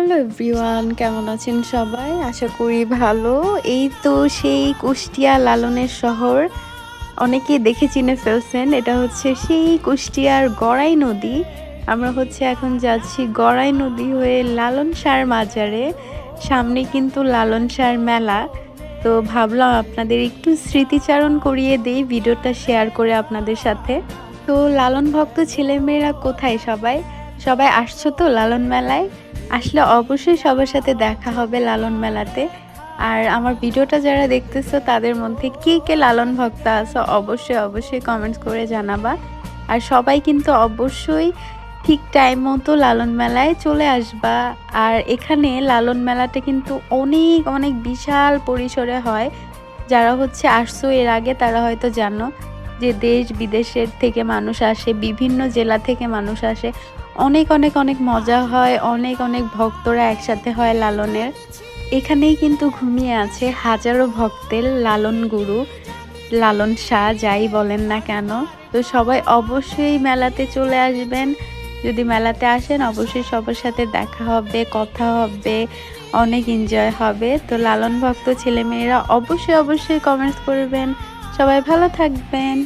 Hello everyone, কেমন আছেন সবাই? আশা করি ভালো। এই তো সেই কুষ্টিয়া লালনের শহর। অনেকেই দেখে চিনে ফেলছেন, এটা হচ্ছে সেই কুষ্টিয়ার গড়াই নদী। আমরা হচ্ছে এখন যাচ্ছি গড়াই নদী হয়ে লালন সার মাজারে। সামনে কিন্তু লালন সার মেলা। তো ভাবলাম আপনাদের একটু স্মৃতিচারণ করিয়ে দেই, ভিডিওটা শেয়ার করে আপনাদের সাথে। তো লালন ভক্ত ছেলেমেয়েরা কোথায় সবাই? সবাই আসছো তো লালন মেলায়? আসলে অবশ্যই সবার সাথে দেখা হবে লালন মেলাতে। আর আমার ভিডিওটা যারা দেখতেছো, তাদের মধ্যে কে কে লালন ভক্ত আছো, অবশ্যই অবশ্যই কমেন্টস করে জানাবা। আর সবাই কিন্তু অবশ্যই ঠিক টাইম মতো লালন মেলায় চলে আসবা। আর এখানে লালন মেলাটা কিন্তু অনেক অনেক বিশাল পরিসরে হয়। যারা হচ্ছে আসছো এর আগে, তারা হয়তো জানো। যে দেশ বিদেশের থেকে মানুষ আসে, বিভিন্ন জেলা থেকে মানুষ আসে, অনেক অনেক অনেক মজা হয়, অনেক অনেক ভক্তরা একসাথে হয় লালনের। এখানেই কিন্তু ঘুমিয়ে আছে হাজারো ভক্তের লালন গুরু, লালন শাহ, যাই বলেন না কেন। তো সবাই অবশ্যই মেলাতে চলে আসবেন। যদি মেলাতে আসেন, অবশ্যই সবার সাথে দেখা হবে, কথা হবে, অনেক এনজয় হবে। তো লালন ভক্ত ছেলেমেয়েরা অবশ্যই অবশ্যই কমেন্টস করবেন। সবাই ভালো থাকবেন।